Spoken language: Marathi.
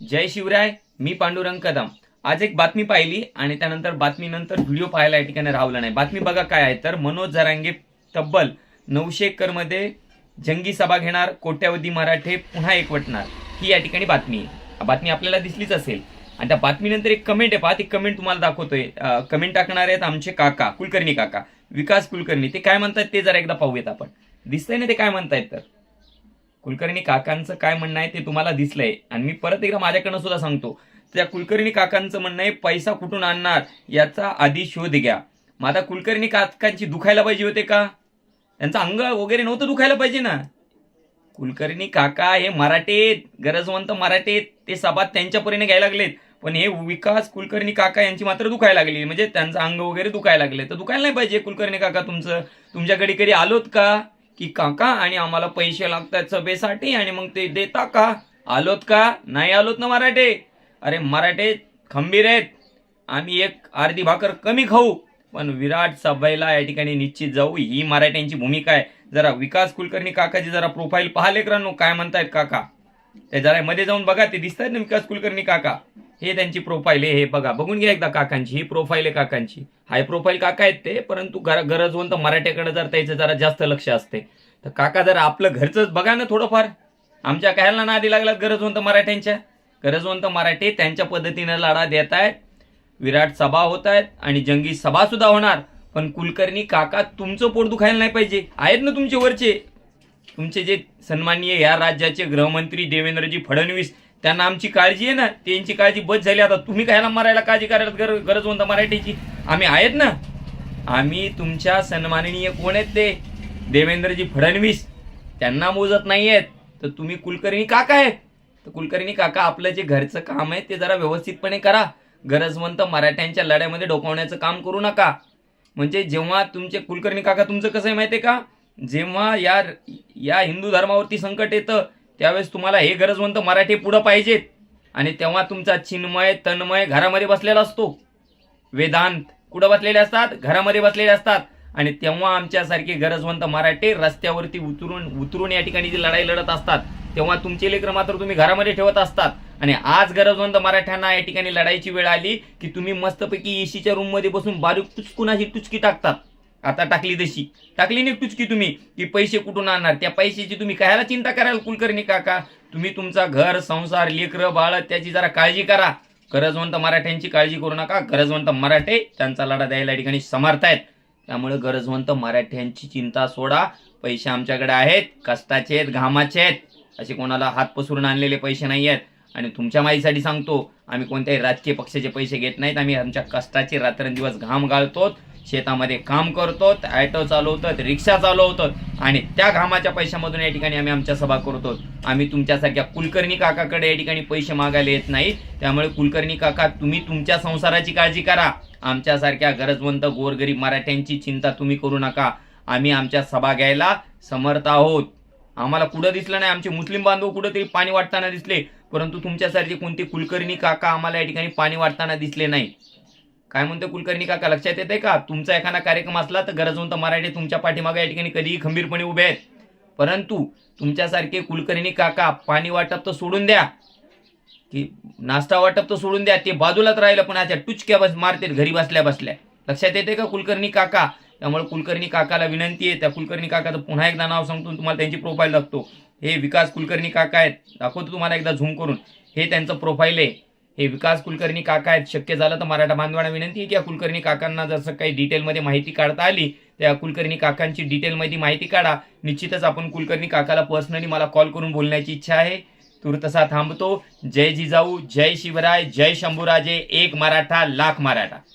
जय शिवराय मी पांडुरंग कदम. आज एक बातमी पाहिली आणि त्यानंतर बातमीनंतर व्हिडिओ पाहायला या ठिकाणी राहिला नाही. बातमी बघा काय आहे तर मनोज जरांगे तब्बल नऊशे एकरमध्ये जंगी सभा घेणार कोट्यावधी मराठे पुन्हा एकवटणार ही या ठिकाणी बातमी आहे. बातमी आपल्याला दिसलीच असेल. आणि त्या बातमीनंतर एक कमेंट आहे पहा ती कमेंट तुम्हाला दाखवतोय. कमेंट टाकणार आहेत आमचे काका कुलकर्णी काका. विकास कुलकर्णी. ते काय म्हणतात ते जरा एकदा पाहूयात आपण. दिसतंय ना ते काय म्हणतायत तर? कुलकर्णी काकांचं काय म्हणणं आहे ते तुम्हाला दिसलंय. आणि मी परत एकदा माझ्याकडनं सुद्धा सांगतो. त्या कुलकर्णी काकांचं म्हणणं आहे पैसा कुठून आणणार याचा आधी शोध घ्या. मग आता कुलकर्णी काकांची दुखायला पाहिजे होते का? त्यांचं अंग वगैरे नव्हतं दुखायला पाहिजे ना? कुलकर्णी काका हे मराठे गरजवंत मराठे ते सभात त्यांच्या परीने घ्यायला लागलेत. पण हे विकास कुलकर्णी काका यांची मात्र दुखायला लागली. म्हणजे त्यांचं अंग वगैरे दुखायला लागले. तर दुखायला नाही पाहिजे कुलकर्णी काका तुमचं? तुमच्याकडे कधी आलोत का? की काका आणि आम्हाला पैसे लागतात सभेसाठी आणि मग ते देता का? आलोत का? नाही आलोत ना मराठे. अरे मराठे खंबीर आहेत. आम्ही एक अर्धी भाकर कमी खाऊ पण विराट सभेला या ठिकाणी निश्चित जाऊ ही मराठ्यांची भूमिका आहे. जरा विकास कुलकर्णी काकाची जरा प्रोफाईल पाहा लेकरांनो काय म्हणतायत काका? ते जरा मध्ये जाऊन बघा ते दिसतात ना विकास कुलकर्णी काका. हे त्यांची प्रोफाईल आहे हे बघा. बघून घ्या एकदा काकांची. ही प्रोफाईल आहे काकांची. हाय प्रोफाईल काका आहेत ते परंतु गर- तर मराठ्याकडे जर त्याचं जरा जास्त लक्ष असते. तर काका जर आपलं घरचंच बघा ना थोडंफार. आमच्या कायला नादी लागलात गरजवंत मराठ्यांच्या. गरजवंत मराठी त्यांच्या पद्धतीनं लढा देत आहेत. विराट सभा होत आहेत आणि जंगी सभा सुद्धा होणार. पण कुलकर्णी काका तुमचं पोट दुखायला नाही पाहिजे. आहेत ना तुमचे वरचे? तुमचे जे सन्माननीय या राज्याचे गृहमंत्री देवेंद्रजी फडणवीस त्यांना आमची काळजी आहे ना? त्यांची काळजी बस झाली. आता तुम्ही कायला मरायला काळजी करायला गर गरजवंत मराठीची? आम्ही आहेत ना? आम्ही तुमच्या सन्माननीय कोण आहेत ते? देवेंद्रजी फडणवीस. त्यांना मोजत नाही आहेत. तर तुम्ही कुलकर्णी काका आहेत. तर कुलकर्णी काका आपलं जे घरचं काम आहे ते जरा व्यवस्थितपणे करा. गरजवंत मराठ्यांच्या लढ्यामध्ये डोकावण्याचं काम करू नका. म्हणजे जेव्हा तुमचे कुलकर्णी काका तुमचं कसं आहे माहिती आहे का? जेव्हा या या हिंदू धर्मावरती संकट येतं त्यावेळेस तुम्हाला हे गरजवंत मराठी पुढं पाहिजेत. आणि तेव्हा तुमचा चिन्मय तन्मय घरामध्ये बसलेला असतो. वेदांत कुठं बसलेले असतात? घरामध्ये बसलेले असतात. आणि तेव्हा आमच्यासारखे गरजवंत मराठे रस्त्यावरती उतरून उतरून या ठिकाणी जी लढाई लढत असतात तेव्हा तुमचे लेकर मात्र तुम्ही घरामध्ये ठेवत असतात. आणि आज गरजवंत मराठ्यांना या ठिकाणी लढाईची वेळ आली की तुम्ही मस्तपैकी एसीच्या रूममध्ये बसून बारीक टुचकुनाची टुचकी टाकतात. आता टाकली तशी. टाकली नाही की तुम्ही की पैसे कुठून आणणार? त्या पैशाची तुम्ही कायला चिंता कराल कुलकर्णी काका? तुम्ही तुमचा घर संसार लेकरं बाळ त्याची जरा काळजी करा. गरजवंत मराठ्यांची काळजी करू नका. गरजवंत मराठे त्यांचा लढा द्यायला ठिकाणी समर्थ आहेत. त्यामुळे गरजवंत मराठ्यांची चिंता सोडा. पैसे आमच्याकडे आहेत कष्टाचे आहेत घामाचे आहेत. असे कोणाला हात पसरून आणलेले पैसे नाही आहेत. आणि तुमच्या माहितीसाठी सांगतो आम्ही कोणत्याही राजकीय पक्षाचे पैसे घेत नाहीत. आम्ही आमच्या कष्टाचे रात्रंदिवस घाम गाळतो शेतामध्ये काम करतो ॲटो चालवतो रिक्षा चालवतो आणि त्या घामाच्या पैशामधून या ठिकाणी आम्ही आमच्या सभा करतो आम्ही तुमच्यासारख्या कुलकर्णी काकाकडे या ठिकाणी पैसे मागायला येत नाही त्यामुळे कुलकर्णी काका तुम्ही तुमच्या संसाराची काळजी करा. आमच्यासारख्या गरजवंत गोरगरीब मराठ्यांची चिंता तुम्ही करू नका. आम्ही आमच्या सभा घ्यायला समर्थ आहोत. आम्हाला कुठं दिसलं नाही? आमचे मुस्लिम बांधव कुठं तरी पाणी वाटताना दिसले. परंतु तुमच्यासारखे कोणते कुलकर्णी काका आम्हाला या ठिकाणी पाणी वाटताना दिसले नाही. काय म्हणतो कुलकर्णी काका? लक्षात येते का? तुमचा एखादा कार्यक्रम असला तर गरजवंत मराठी तुमच्या पाठीमागे या ठिकाणी कधीही खंबीरपणे उभे आहेत. परंतु तुमच्यासारखे कुलकर्णी काका पाणी वाटप तर सोडून द्या. की नाश्ता वाटप तर सोडून द्या. ते बाजूलाच राहिलं पण अशा टुचक्या बस मारतात घरी बसल्या बसल्या. लक्षात येते का कुलकर्णी काका? त्यामुळे कुलकर्णी काकाला विनंती आहे. त्या कुलकर्णी काकाचं पुन्हा एकदा नाव सांगतो तुम्हाला त्यांची प्रोफाईल लागतो हे विकास कुलकर्णी काका आहेत. दाखवतो तुम्हाला एकदा झूम करून. हे त्यांचं प्रोफाईल आहे. हे विकास कुलकर्णी काका आहेत. शक्य झालं तर मराठा बांधवांना विनंती आहे की या कुलकर्णी काकांना जसं काही डिटेलमध्ये माहिती काढता आली त्या कुलकर्णी काकांची डिटेलमध्ये माहिती काढा. निश्चितच आपण कुलकर्णी काकाला पर्सनली मला कॉल करून बोलण्याची इच्छा आहे. तुर्तसा थांबतो. जय जिजाऊ जय शिवराय जय शंभूराजे एक मराठा लाख मराठा.